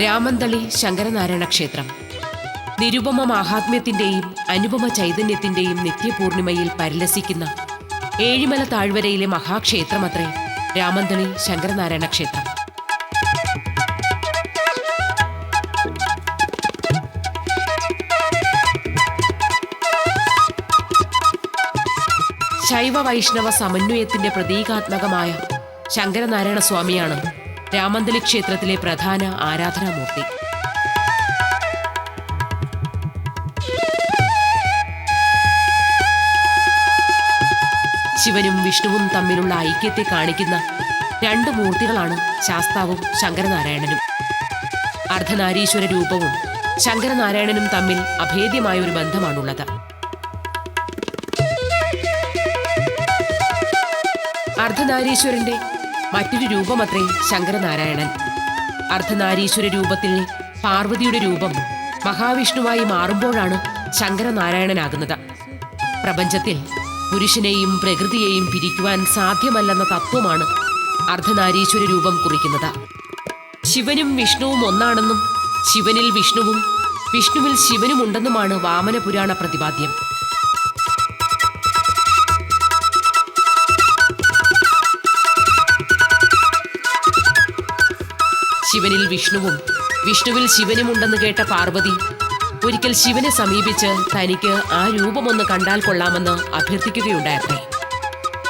രാമന്തളി ശങ്കരനാരായണ ക്ഷേത്രം. നിരുപമ മാഹാത്മ്യത്തിന്റെയും അനുപമ ചൈതന്യത്തിന്റെയും നിത്യപൂർണിമയിൽ പരിലസിക്കുന്ന ഏഴിമല താഴ്വരയിലെ മഹാക്ഷേത്രമത്രേ രാമന്തളി ശങ്കരനാരായണ ക്ഷേത്രം. ശൈവ വൈഷ്ണവ സമന്വയത്തിന്റെ പ്രതീകാത്മകമായ ശങ്കരനാരായണ സ്വാമിയാണ് രാമന്തലി ക്ഷേത്രത്തിലെ പ്രധാന ആരാധനാമൂർത്തി. ശിവനും വിഷ്ണുവും തമ്മിലുള്ള ഐക്യത്തെ കാണിക്കുന്ന രണ്ട് മൂർത്തികളാണ് ശാസ്താവും ശങ്കരനാരായണനും. അർദ്ധനാരീശ്വര രൂപവും ശങ്കരനാരായണനും തമ്മിൽ അഭേദ്യമായ ഒരു ബന്ധമാണുള്ളത്. അർദ്ധനാരീശ്വരന്റെ മറ്റൊരു രൂപമത്രേ ശങ്കരനാരായണൻ. അർദ്ധനാരീശ്വര രൂപത്തിൽ പാർവതിയുടെ രൂപം മഹാവിഷ്ണുവായി മാറുമ്പോഴാണ് ശങ്കരനാരായണനാകുന്നത്. പ്രപഞ്ചത്തിൽ പുരുഷനെയും പ്രകൃതിയെയും പിരിക്കുവാൻ സാധ്യമല്ലെന്ന തത്വമാണ് അർദ്ധനാരീശ്വര രൂപം കുറിക്കുന്നത്. ശിവനും വിഷ്ണുവും ഒന്നാണെന്നും ശിവനിൽ വിഷ്ണുവും വിഷ്ണുവിൽ ശിവനുമുണ്ടെന്നുമാണ് വാമന പുരാണ പ്രതിപാദ്യം ശിവനിൽ വിഷ്ണുവും വിഷ്ണുവിൽ ശിവനുമുണ്ടെന്ന് കേട്ട പാർവതി ഒരിക്കൽ ശിവനെ സമീപിച്ച് തനിക്ക് ആ രൂപമൊന്ന് കണ്ടാൽ കൊള്ളാമെന്ന് അഭ്യർത്ഥിക്കുകയുണ്ടായിരുന്നേ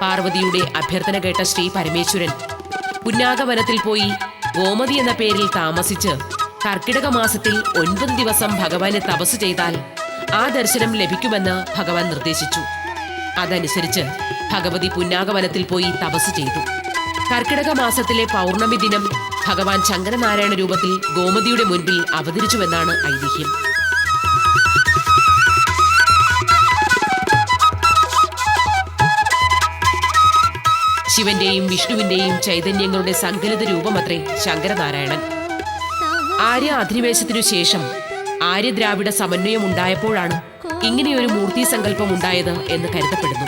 പാർവതിയുടെ അഭ്യർത്ഥന കേട്ട ശ്രീ പരമേശ്വരൻ പുന്നാഗവനത്തിൽ പോയി ഗോമതി എന്ന പേരിൽ താമസിച്ച് കർക്കിടക മാസത്തിൽ ഒൻപത് ദിവസം ഭഗവാനെ തപസ് ചെയ്താൽ ആ ദർശനം ലഭിക്കുമെന്ന് ഭഗവാൻ നിർദ്ദേശിച്ചു. അതനുസരിച്ച് ഭഗവതി പുന്നാഗവനത്തിൽ പോയി തപസ് ചെയ്തു. കർക്കിടക മാസത്തിലെ പൗർണമി ദിനം ഭഗവാൻ ശങ്കരനാരായണ രൂപത്തിൽ ഗോമതിയുടെ മുൻപിൽ അവതരിച്ചുവെന്നാണ് ഐതിഹ്യം. ശിവന്റെയും വിഷ്ണുവിന്റെയും ചൈതന്യങ്ങളുടെ സങ്കലിത രൂപമത്രേ ശങ്കരനാരായണൻ. ആര്യ അധിനിവേശത്തിനു ശേഷം ആര്യദ്രാവിഡ സമന്വയം ഉണ്ടായപ്പോഴാണ് ഇങ്ങനെയൊരു മൂർത്തി സങ്കല്പം ഉണ്ടായത് എന്ന് കരുതപ്പെടുന്നു.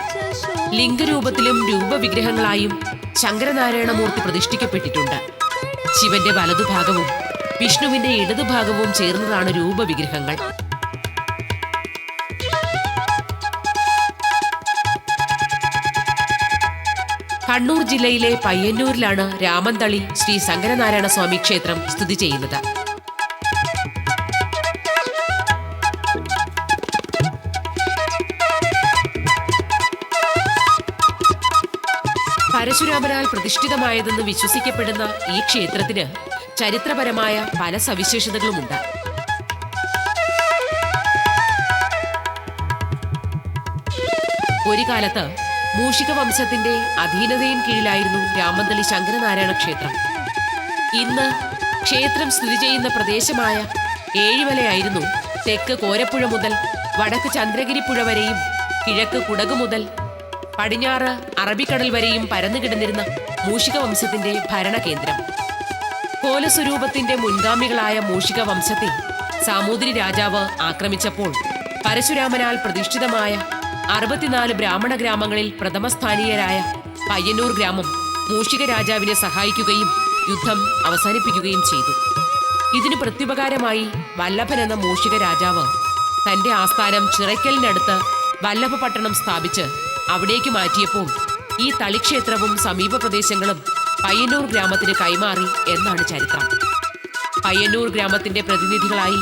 ലിംഗരൂപത്തിലും രൂപവിഗ്രഹങ്ങളായും ശങ്കരനാരായണ മൂർത്തി പ്രതിഷ്ഠിക്കപ്പെട്ടിട്ടുണ്ട്. ശിവന്റെ വലതുഭാഗവും വിഷ്ണുവിന്റെ ഇടതുഭാഗവും ചേർന്നതാണ് രൂപവിഗ്രഹങ്ങൾ. കണ്ണൂർ ജില്ലയിലെ പയ്യന്നൂരിലാണ് രാമന്തളി ശ്രീ ശങ്കരനാരായണ സ്വാമി ക്ഷേത്രം സ്ഥിതി ചെയ്യുന്നത്. പരശുരാമനാൽ പ്രതിഷ്ഠിതമായതെന്ന് വിശ്വസിക്കപ്പെടുന്ന ഈ ക്ഷേത്രത്തിന് ചരിത്രപരമായ പല സവിശേഷതകളുമുണ്ട്. ഒരു കാലത്ത് മൂഷിക വംശത്തിന്റെ അധീനതയും കീഴിലായിരുന്നു രാമന്തളി ശങ്കരനാരായണ ക്ഷേത്രം. ഇന്ന് ക്ഷേത്രം സ്ഥിതി ചെയ്യുന്ന പ്രദേശമായ ഏഴിമലയായിരുന്നു തെക്ക് കോരപ്പുഴ മുതൽ വടക്ക് ചന്ദ്രഗിരിപ്പുഴ വരെയും കിഴക്ക് കുടക് മുതൽ പടിഞ്ഞാറ് അറബിക്കടൽ വരെയും പരന്നു കിടന്നിരുന്ന മൂഷിക വംശത്തിന്റെ ഭരണകേന്ദ്രം. കോലസ്വരൂപത്തിന്റെ മുൻഗാമികളായ മൂഷിക വംശത്തെ സാമൂതിരി രാജാവ് ആക്രമിച്ചപ്പോൾ പരശുരാമനാൽ പ്രതിഷ്ഠിതമായ അറുപത്തിനാല് ബ്രാഹ്മണ ഗ്രാമങ്ങളിൽ പ്രഥമസ്ഥാനീയരായ പയ്യന്നൂർ ഗ്രാമം മൂഷിക രാജാവിനെ സഹായിക്കുകയും യുദ്ധം അവസാനിപ്പിക്കുകയും ചെയ്തു. ഇതിന് പ്രത്യുപകാരമായി വല്ലഭൻ എന്ന മൂഷിക രാജാവ് തന്റെ ആസ്ഥാനം ചിറയ്ക്കലിനടുത്ത് വല്ലഭപട്ടണം സ്ഥാപിച്ച് അവിടേക്ക് മാറ്റിയപ്പോൾ ഈ തളിക്ഷേത്രവും സമീപ പ്രദേശങ്ങളും പയ്യന്നൂർ ഗ്രാമത്തിന് കൈമാറി എന്നാണ് ചരിത്രം. പയ്യന്നൂർ ഗ്രാമത്തിന്റെ പ്രതിനിധികളായി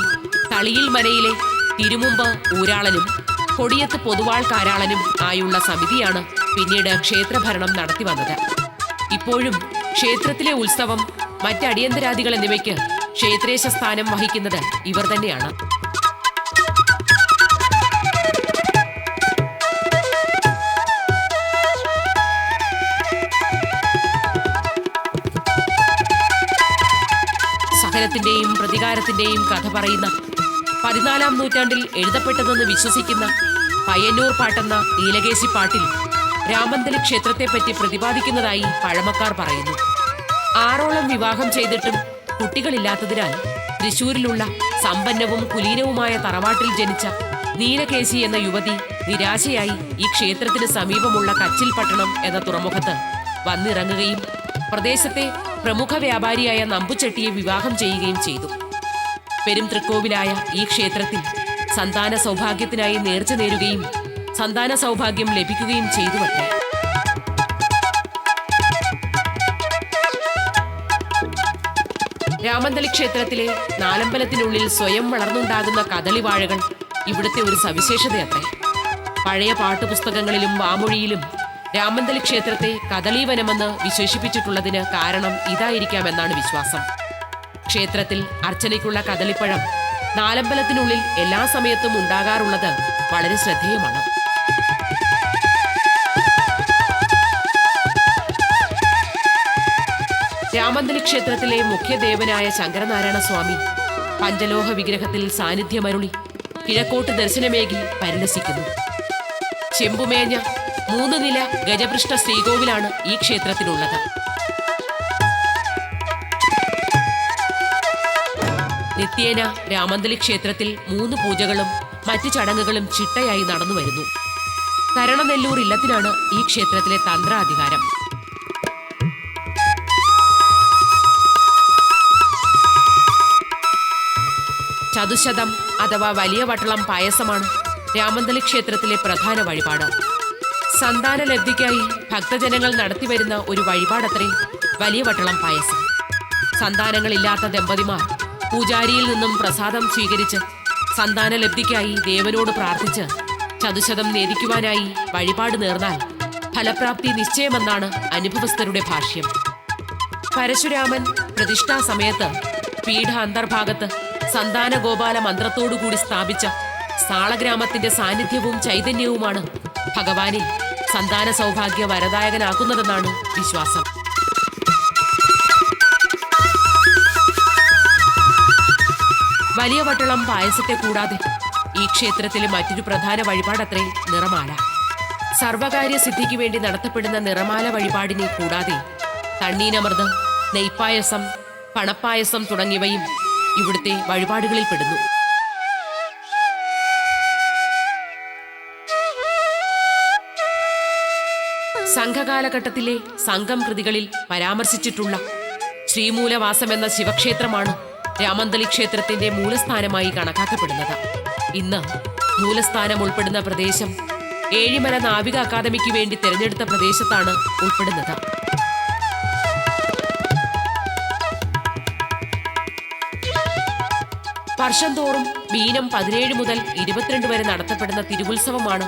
തളിയിൽ മനയിലെ തിരുമുമ്പ് ഊരാളനും കൊടിയത്ത് പൊതുവാൾ കാരാളനും ആയുള്ള സമിതിയാണ് പിന്നീട് ക്ഷേത്രഭരണം നടത്തി വന്നത്. ഇപ്പോഴും ക്ഷേത്രത്തിലെ ഉത്സവം മറ്റടിയന്തരാദികൾ എന്നിവയ്ക്ക് ക്ഷേത്രേശ സ്ഥാനം വഹിക്കുന്നത് ഇവർ തന്നെയാണ്. സഹനത്തിന്റെയും പ്രതികാരത്തിന്റെയും കഥ പറയുന്ന പതിനാലാം നൂറ്റാണ്ടിൽ എഴുതപ്പെട്ടതെന്ന് വിശ്വസിക്കുന്ന പയ്യന്നൂർ പാട്ടെന്ന നീലകേശി പാട്ടിൽ രാമന്തലി ക്ഷേത്രത്തെപ്പറ്റി പ്രതിപാദിക്കുന്നതായി പഴമക്കാർ പറയുന്നു. ആറോളം വിവാഹം ചെയ്തിട്ടും കുട്ടികളില്ലാത്തതിനാൽ തൃശൂരിലുള്ള സമ്പന്നവും കുലീനവുമായ തറവാട്ടിൽ ജനിച്ച നീലകേശി എന്ന യുവതി നിരാശയായി ഈ ക്ഷേത്രത്തിന് സമീപമുള്ള കച്ചിൽ പട്ടണം എന്ന തുറമുഖത്ത് വന്നിറങ്ങുകയും പ്രദേശത്തെ പ്രമുഖ വ്യാപാരിയായ നമ്പുചെട്ടിയെ വിവാഹം ചെയ്യുകയും ചെയ്തു. പെരും തൃക്കോവിലായ ഈ ക്ഷേത്രത്തിൽ സന്താന സൗഭാഗ്യത്തിനായി നേർച്ച നേരുകയും സന്താന സൗഭാഗ്യം ലഭിക്കുകയും ചെയ്തു വട്ടെ രാമന്തളി ക്ഷേത്രത്തിലെ നാലമ്പലത്തിനുള്ളിൽ സ്വയം വളർന്നുണ്ടാകുന്ന കദളിവാഴകൾ ഇവിടുത്തെ ഒരു സവിശേഷതയത്രേ. പഴയ പാട്ടുപുസ്തകങ്ങളിലും വാമൊഴിയിലും രാമന്തളി ക്ഷേത്രത്തെ കദളീവനമെന്ന് വിശേഷിപ്പിച്ചിട്ടുള്ളതിന് കാരണം ഇതായിരിക്കാമെന്നാണ് വിശ്വാസം. ക്ഷേത്രത്തിൽ അർച്ചനയ്ക്കുള്ള കദളിപ്പഴം നാലമ്പലത്തിനുള്ളിൽ എല്ലാ സമയത്തും ഉണ്ടാകാറുള്ളത് വളരെ ശ്രദ്ധേയമാണ്. രാമന്തലി ക്ഷേത്രത്തിലെ മുഖ്യദേവനായ ശങ്കരനാരായണ സ്വാമി പഞ്ചലോഹ വിഗ്രഹത്തിൽ സാന്നിധ്യമരുളി കിഴക്കോട്ട് ദർശനമേകി പരിലസിക്കുന്നു. ചെമ്പുമേഞ്ഞ മൂന്ന് നില ഗജപൃഷ്ഠ ശ്രീകോവിലാണ് ഈ ക്ഷേത്രത്തിനുള്ളത് നിത്യേന രാമന്തലി ക്ഷേത്രത്തിൽ മൂന്ന് പൂജകളും മറ്റ് ചടങ്ങുകളും ചിട്ടയായി നടന്നു വരുന്നു. കരണനെല്ലൂർ ഇല്ലത്തിനാണ് ഈ ക്ഷേത്രത്തിലെ തന്ത്രാധികാരം. ചതുശതം അഥവാ വലിയ വട്ടളം പായസമാണ് രാമന്തലി ക്ഷേത്രത്തിലെ പ്രധാന വഴിപാട്. സന്താന ലബ്ധിക്കായി ഭക്തജനങ്ങൾ നടത്തിവരുന്ന ഒരു വഴിപാടത്രേ വലിയ വട്ടളം പായസം. സന്താനങ്ങളില്ലാത്ത ദമ്പതിമാർ പൂജാരിയിൽ നിന്നും പ്രസാദം സ്വീകരിച്ച് സന്താന ലബ്ധിക്കായി ദേവനോട് പ്രാർത്ഥിച്ച് ചതുശതം നേദിക്കുവാനായി വഴിപാട് നേർന്നാൽ ഫലപ്രാപ്തി നിശ്ചയമെന്നാണ് അനുഭവസ്ഥരുടെ ഭാഷ്യം. പരശുരാമൻ പ്രതിഷ്ഠാ സമയത്ത് പീഠ അന്തർഭാഗത്ത് സന്താന ഗോപാല മന്ത്രത്തോടുകൂടി സ്ഥാപിച്ച സാളഗ്രാമത്തിന്റെ സാന്നിധ്യവും ചൈതന്യവുമാണ്. ഭഗവാനെ സന്താന സൗഭാഗ്യ വരദായകനാക്കുന്നതെന്നാണ് വിശ്വാസം. വലിയ വട്ടളം പായസത്തെ കൂടാതെ ഈ ക്ഷേത്രത്തിലെ മറ്റൊരു പ്രധാന വഴിപാടത്രേ നിറമാല. സർവകാര്യ സിദ്ധിക്ക് വേണ്ടി നടത്തപ്പെടുന്ന നിറമാല വഴിപാടിനെ കൂടാതെ തണ്ണീനമൃതം നെയ്പ്പായസം പണപ്പായസം തുടങ്ങിയവയും ഇവിടുത്തെ വഴിപാടുകളിൽ സംഘകാലഘട്ടത്തിലെ സംഘം കൃതികളിൽ പരാമർശിച്ചിട്ടുള്ള ശ്രീമൂലവാസം എന്ന ശിവക്ഷേത്രമാണ് രാമന്തളി ക്ഷേത്രത്തിന്റെ മൂലസ്ഥാനമായി കണക്കാക്കപ്പെടുന്നത്. ഇന്ന് മൂലസ്ഥാനം ഉൾപ്പെടുന്ന പ്രദേശം ഏഴിമല നാവിക അക്കാദമിക്ക് വേണ്ടി തിരഞ്ഞെടുത്ത പ്രദേശത്താണ് ഉൾപ്പെടുന്നത്. വർഷം തോറും മീനം പതിനേഴ് മുതൽ ഇരുപത്തിരണ്ട് വരെ നടത്തപ്പെടുന്ന തിരുവുത്സവമാണ്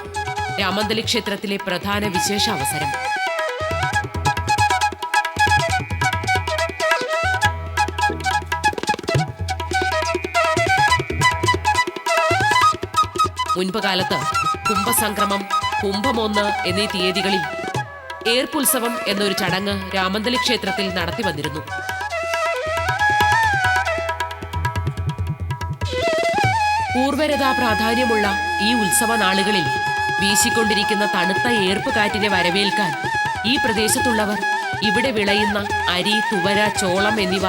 രാമന്തലി ക്ഷേത്രത്തിലെ പ്രധാന വിശേഷാവസരം. അവസരം മുൻപ് കാലത്ത് കുംഭസംക്രമം കുംഭമൊന്ന് എന്നീ തീയതികളിൽ ഏർപ്പുത്സവം എന്നൊരു ചടങ്ങ് രാമന്തലി ക്ഷേത്രത്തിൽ നടത്തി വന്നിരുന്നു. പൂർവരതാ പ്രാധാന്യമുള്ള ഈ ഉത്സവ നാളുകളിൽ വീശിക്കൊണ്ടിരിക്കുന്ന തണുത്ത ഏർപ്പ് കാറ്റിനെ വരവേൽക്കാൻ ഈ പ്രദേശത്തുള്ളവർ ഇവിടെ വിളയുന്ന അരി തുവര ചോളം എന്നിവ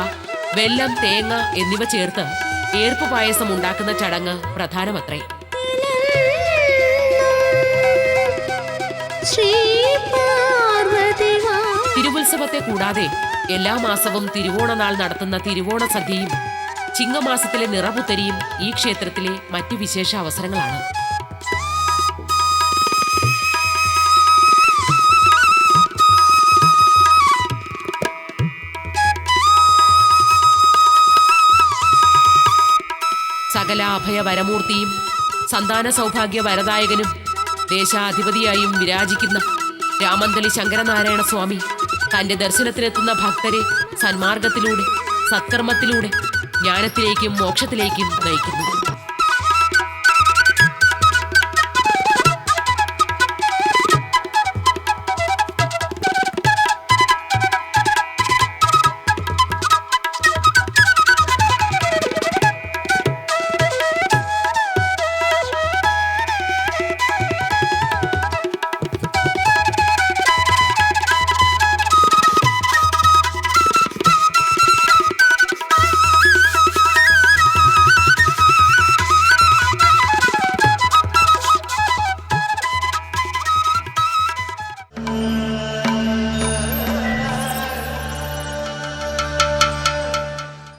വെല്ലം തേങ്ങ എന്നിവ ചേർത്ത് ഏർപ്പ് പായസം ഉണ്ടാക്കുന്ന ചടങ്ങ് പ്രധാനമത്രേ. തിരുവുത്സവത്തെ കൂടാതെ എല്ലാ മാസവും തിരുവോണനാൾ നടത്തുന്ന തിരുവോണ സദ്യയും ചിങ്ങമാസത്തിലെ നിറപുത്തരിയും ഈ ക്ഷേത്രത്തിലെ മറ്റു വിശേഷ അവസരങ്ങളാണ്. സകല അഭയ വരമൂർത്തിയും സന്താന സൗഭാഗ്യ വരദായകനും ദേശാധിപതിയായും വിരാജിക്കുന്ന രാമന്തളി ശങ്കരനാരായണ സ്വാമി തന്റെ ദർശനത്തിനെത്തുന്ന ഭക്തരെ സന്മാർഗത്തിലൂടെ സത്കർമ്മത്തിലൂടെ ജ്ഞാനത്തിലേക്കും മോക്ഷത്തിലേക്കും നയിക്കുന്നു.